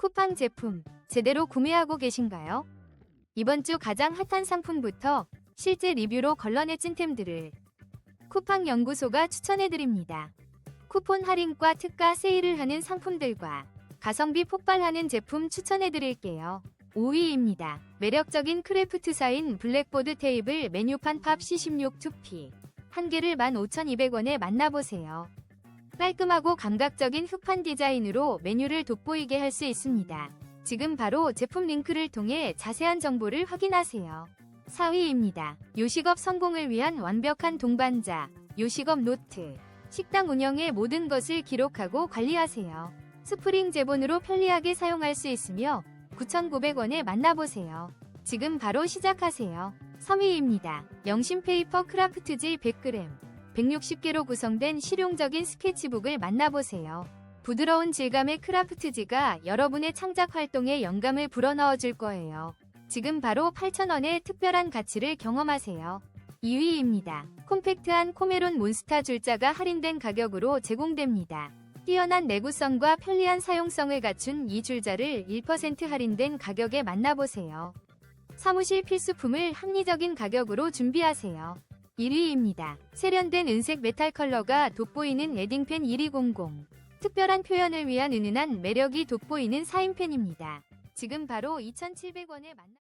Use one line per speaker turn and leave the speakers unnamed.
쿠팡 제품 제대로 구매하고 계신가요? 이번 주 가장 핫한 상품부터 실제 리뷰로 걸러내 찐템들을 쿠팡 연구소가 추천해드립니다. 쿠폰 할인과 특가 세일을 하는 상품들과 가성비 폭발하는 제품 추천해드릴게요. 5위입니다. 매력적인 크래프트사인 블랙보드 테이블 메뉴판 팝 C16 2P 한 개를 15,200원에 만나보세요. 깔끔하고 감각적인 흑판 디자인으로 메뉴를 돋보이게 할 수 있습니다. 지금 바로 제품 링크를 통해 자세한 정보를 확인하세요. 4위입니다. 요식업 성공을 위한 완벽한 동반자, 요식업 노트. 식당 운영의 모든 것을 기록하고 관리하세요. 스프링 제본으로 편리하게 사용할 수 있으며 9,900원에 만나보세요. 지금 바로 시작하세요. 3위입니다. 영신 페이퍼 크라프트지 100g. 160개로 구성된 실용적인 스케치북을 만나보세요. 부드러운 질감의 크라프트지가 여러분의 창작 활동에 영감을 불어넣어 줄 거예요. 지금 바로 8,000원의 특별한 가치를 경험하세요. 2위입니다. 콤팩트한 코메론 몬스타 줄자가 할인된 가격으로 제공됩니다. 뛰어난 내구성과 편리한 사용성을 갖춘 이 줄자를 1% 할인된 가격에 만나보세요. 사무실 필수품을 합리적인 가격으로 준비하세요. 1위입니다. 세련된 은색 메탈 컬러가 돋보이는 에딩펜 1200. 특별한 표현을 위한 은은한 매력이 돋보이는 사인펜입니다. 지금 바로 2,700원에 만나